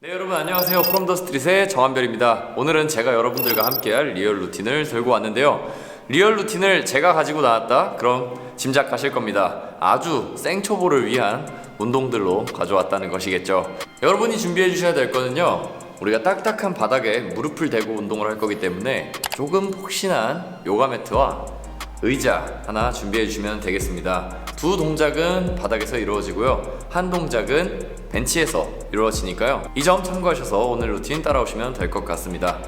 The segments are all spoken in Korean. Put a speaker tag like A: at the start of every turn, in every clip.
A: 네 여러분 안녕하세요. 프롬 더 스트릿의 정한별입니다. 오늘은 제가 여러분들과 함께할 리얼 루틴을 들고 왔는데요. 리얼 루틴을 제가 가지고 나왔다? 그럼 짐작하실 겁니다. 아주 생초보를 위한 운동들로 가져왔다는 것이겠죠. 여러분이 준비해 주셔야 될 거는요 우리가 딱딱한 바닥에 무릎을 대고 운동을 할 거기 때문에 조금 폭신한 요가 매트와 의자 하나 준비해 주시면 되겠습니다. 두 동작은 바닥에서 이루어지고요. 한 동작은 벤치에서 이루어지니까요. 이 점 참고하셔서 오늘 루틴 따라오시면 될 것 같습니다.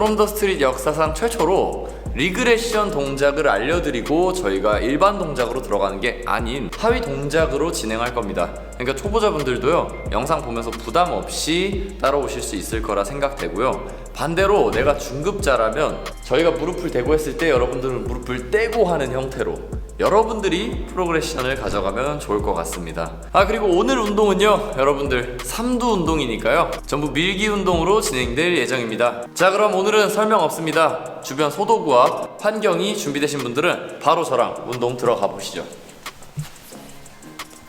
A: 프롬 더 스트릿 역사상 최초로 리그레션 동작을 알려드리고 저희가 일반 동작으로 들어가는 게 아닌 하위 동작으로 진행할 겁니다. 그러니까 초보자분들도요 영상 보면서 부담 없이 따라오실 수 있을 거라 생각되고요. 반대로 내가 중급자라면 저희가 무릎을 대고 했을 때 여러분들은 무릎을 떼고 하는 형태로 여러분들이 프로그레션을 가져가면 좋을 것 같습니다. 아 그리고 오늘 운동은요 여러분들 삼두 운동이니까요 전부 밀기 운동으로 진행될 예정입니다. 자 그럼 오늘은 설명 없습니다. 주변 소도구와 환경이 준비되신 분들은 바로 저랑 운동 들어가 보시죠.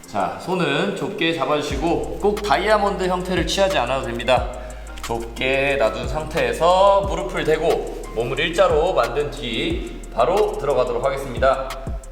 A: 자 손은 좁게 잡아주시고 꼭 다이아몬드 형태를 취하지 않아도 됩니다. 좁게 놔둔 상태에서 무릎을 대고 몸을 일자로 만든 뒤 바로 들어가도록 하겠습니다.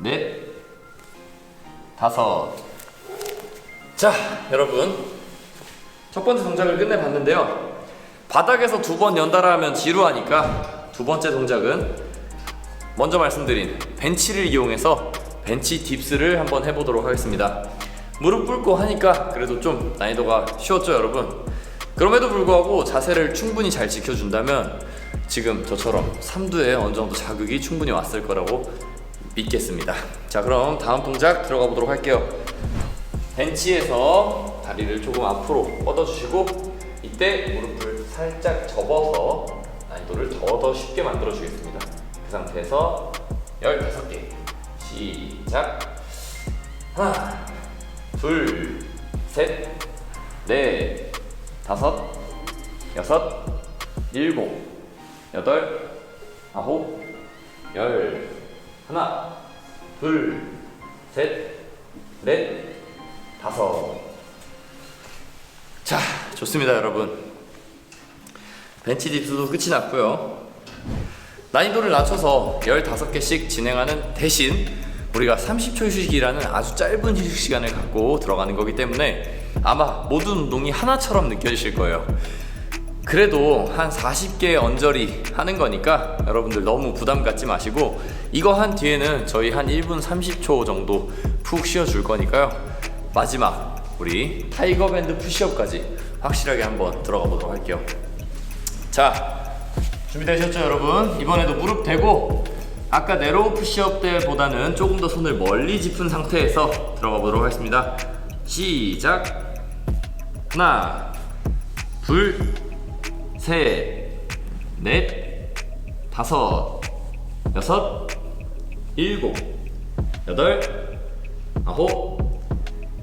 A: 넷, 다섯. 자, 여러분. 첫 번째 동작을 끝내봤는데요. 바닥에서 두 번 연달아 하면 지루하니까 두 번째 동작은 먼저 말씀드린 벤치를 이용해서 벤치 딥스를 한번 해보도록 하겠습니다. 무릎 꿇고 하니까 그래도 좀 난이도가 쉬웠죠, 여러분? 그럼에도 불구하고 자세를 충분히 잘 지켜준다면 지금 저처럼 삼두에 어느 정도 자극이 충분히 왔을 거라고 믿겠습니다. 자, 그럼 다음 동작 들어가 보도록 할게요. 벤치에서 다리를 조금 앞으로 뻗어주시고 이때 무릎을 살짝 접어서 난이도를 더 더 쉽게 만들어 주겠습니다. 그 상태에서 15개 시작 하나 둘셋넷 다섯 여섯 일곱 여덟 아홉 열 하나 둘 셋 넷 다섯. 자 좋습니다 여러분. 벤치 딥스도 끝이 났고요. 난이도를 낮춰서 15개씩 진행하는 대신 우리가 30초 휴식이라는 아주 짧은 휴식 시간을 갖고 들어가는 거기 때문에 아마 모든 운동이 하나처럼 느껴지실 거예요. 그래도 한 40개 언저리 하는 거니까 여러분들 너무 부담 갖지 마시고 이거 한 뒤에는 저희 한 1분 30초 정도 푹 쉬어줄 거니까요. 마지막 우리 타이거 밴드 푸시업까지 확실하게 한번 들어가 보도록 할게요. 자 준비되셨죠 여러분? 이번에도 무릎 대고 아까 네로우 푸시업 때보다는 조금 더 손을 멀리 짚은 상태에서 들어가 보도록 하겠습니다. 시작! 하나 둘 셋, 넷, 다섯, 여섯, 일곱, 여덟, 아홉,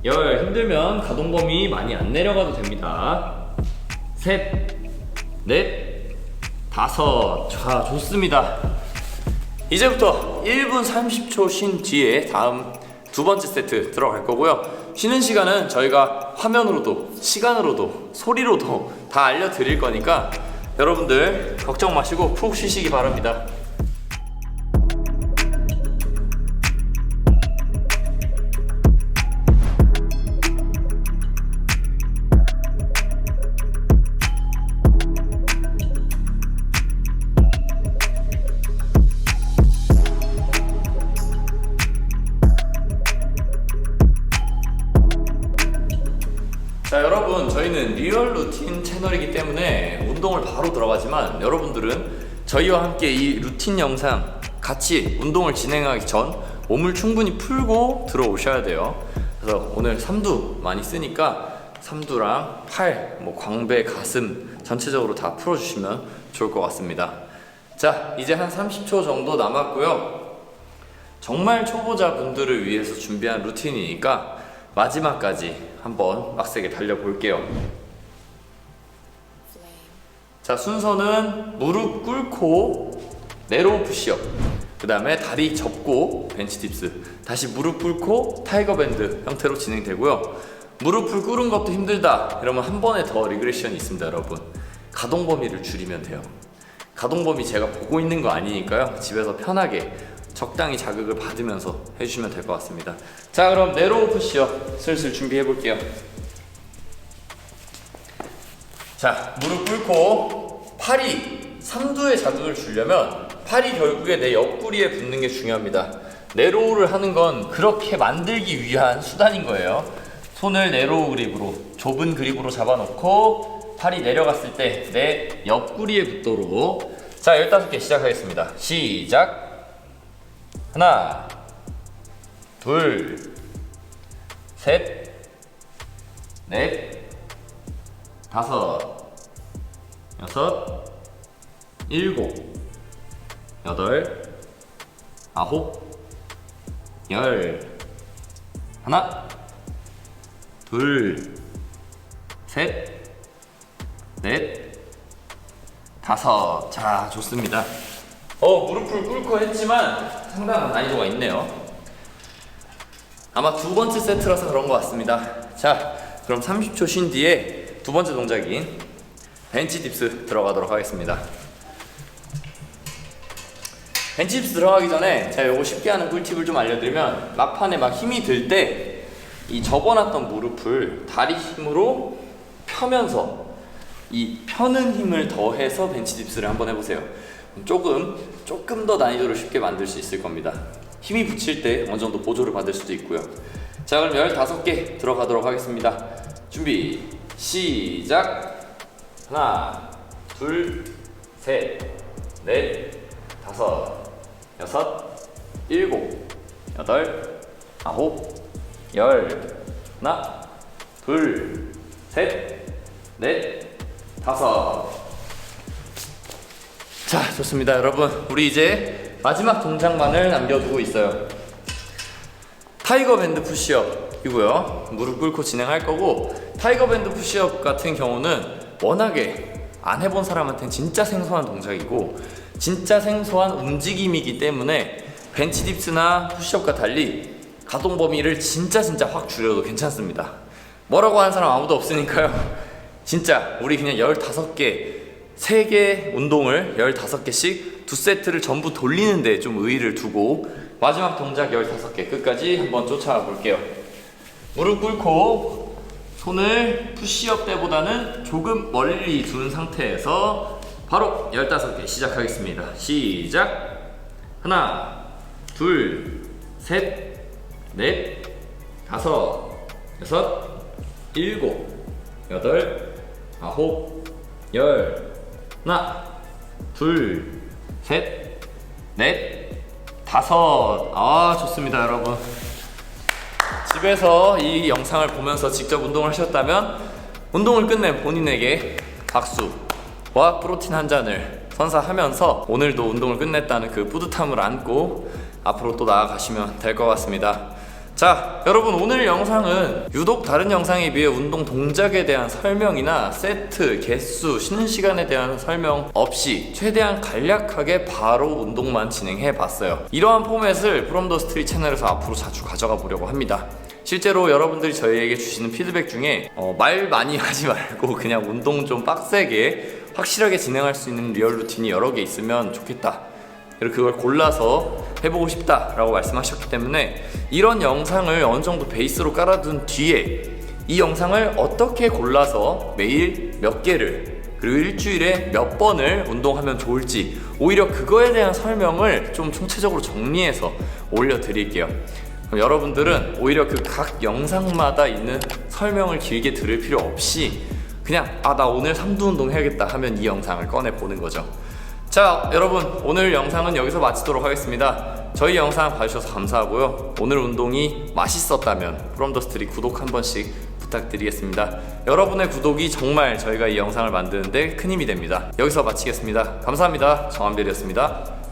A: 열. 힘들면 가동 범위 많이 안 내려가도 됩니다. 셋, 넷, 다섯. 자, 좋습니다. 이제부터 1분 30초 쉰 뒤에 다음 두 번째 세트 들어갈 거고요. 쉬는 시간은 저희가 화면으로도 시간으로도 소리로도 다 알려드릴 거니까 여러분들 걱정 마시고 푹 쉬시기 바랍니다. 자 여러분 저희는 리얼 루틴 채널이기 때문에 운동을 바로 들어가지만 여러분들은 저희와 함께 이 루틴 영상 같이 운동을 진행하기 전 몸을 충분히 풀고 들어오셔야 돼요. 그래서 오늘 삼두 많이 쓰니까 삼두랑 팔, 뭐 광배, 가슴 전체적으로 다 풀어주시면 좋을 것 같습니다. 자 이제 한 30초 정도 남았고요. 정말 초보자분들을 위해서 준비한 루틴이니까 마지막까지 한번 빡세게 달려볼게요. 자, 순서는 무릎 꿇고 네로우 푸시업. 그 다음에 다리 접고 벤치 딥스. 다시 무릎 꿇고 타이거 밴드 형태로 진행되고요. 무릎을 꿇은 것도 힘들다. 이러면 한 번에 더 리그레션이 있습니다, 여러분. 가동 범위를 줄이면 돼요. 가동 범위 제가 보고 있는 거 아니니까요. 집에서 편하게 적당히 자극을 받으면서 해주시면 될 것 같습니다. 자, 그럼 네로우 푸시업 슬슬 준비해 볼게요. 자, 무릎 꿇고 팔이 삼두에 자극을 주려면 팔이 결국에 내 옆구리에 붙는 게 중요합니다. 네로우를 하는 건 그렇게 만들기 위한 수단인 거예요. 손을 네로우 그립으로 좁은 그립으로 잡아놓고 팔이 내려갔을 때 내 옆구리에 붙도록 자 15개 시작하겠습니다. 시작 하나 둘 셋 넷 다섯, 여섯, 일곱, 여덟, 아홉, 열. 하나, 둘, 셋, 넷, 다섯. 자, 좋습니다. 어, 무릎을 꿇고 했지만 상당한 난이도가 있네요. 아마 두 번째 세트라서 그런 것 같습니다. 자, 그럼 30초 쉰 뒤에 두 번째 동작인 벤치 딥스 들어가도록 하겠습니다. 벤치 딥스 들어가기 전에 제가 이거 쉽게 하는 꿀팁을 좀 알려드리면 막판에 막 힘이 들 때 이 접어놨던 무릎을 다리 힘으로 펴면서 이 펴는 힘을 더해서 벤치 딥스를 한번 해보세요. 조금 조금 더 난이도를 쉽게 만들 수 있을 겁니다. 힘이 붙일 때 어느 정도 보조를 받을 수도 있고요. 자 그럼 15개 들어가도록 하겠습니다. 준비 시작 하나 둘셋넷 다섯 여섯 일곱 여덟 아홉 열 하나 둘셋넷 다섯. 자 좋습니다 여러분. 우리 이제 마지막 동작만을 남겨두고 있어요. 타이거 밴드 푸시업이고요. 무릎 꿇고 진행할 거고 타이거 밴드 푸시업 같은 경우는 워낙에 안 해본 사람한테는 진짜 생소한 동작이고 진짜 생소한 움직임이기 때문에 벤치 딥스나 푸시업과 달리 가동 범위를 진짜 진짜 확 줄여도 괜찮습니다. 뭐라고 하는 사람 아무도 없으니까요 진짜 우리 그냥 15개 3개 운동을 15개씩 두 세트를 전부 돌리는데 좀 의의를 두고 마지막 동작 15개 끝까지 한번 쫓아가 볼게요. 무릎 꿇고 손을 푸시업 때보다는 조금 멀리 둔 상태에서 바로 15개 시작하겠습니다. 시작! 하나, 둘, 셋, 넷, 다섯, 여섯, 일곱, 여덟, 아홉, 열, 하나, 둘, 셋, 넷, 다섯. 아, 좋습니다, 여러분. 집에서 이 영상을 보면서 직접 운동을 하셨다면 운동을 끝낸 본인에게 박수와 프로틴 한 잔을 선사하면서 오늘도 운동을 끝냈다는 그 뿌듯함을 안고 앞으로 또 나아가시면 될 것 같습니다. 자, 여러분 오늘 영상은 유독 다른 영상에 비해 운동 동작에 대한 설명이나 세트, 개수, 쉬는 시간에 대한 설명 없이 최대한 간략하게 바로 운동만 진행해 봤어요. 이러한 포맷을 프롬더 스트리 채널에서 앞으로 자주 가져가 보려고 합니다. 실제로 여러분들이 저희에게 주시는 피드백 중에 어, 말 많이 하지 말고 그냥 운동 좀 빡세게 확실하게 진행할 수 있는 리얼 루틴이 여러 개 있으면 좋겠다. 그리고 그걸 골라서 해보고 싶다라고 말씀하셨기 때문에 이런 영상을 어느 정도 베이스로 깔아둔 뒤에 이 영상을 어떻게 골라서 매일 몇 개를 그리고 일주일에 몇 번을 운동하면 좋을지 오히려 그거에 대한 설명을 좀 총체적으로 정리해서 올려드릴게요. 그럼 여러분들은 오히려 그 각 영상마다 있는 설명을 길게 들을 필요 없이 그냥 아 나 오늘 삼두 운동 해야겠다 하면 이 영상을 꺼내 보는 거죠. 자 여러분 오늘 영상은 여기서 마치도록 하겠습니다. 저희 영상 봐주셔서 감사하고요. 오늘 운동이 맛있었다면 프롬더스트리 구독 한 번씩 부탁드리겠습니다. 여러분의 구독이 정말 저희가 이 영상을 만드는데 큰 힘이 됩니다. 여기서 마치겠습니다. 감사합니다. 정한별이었습니다.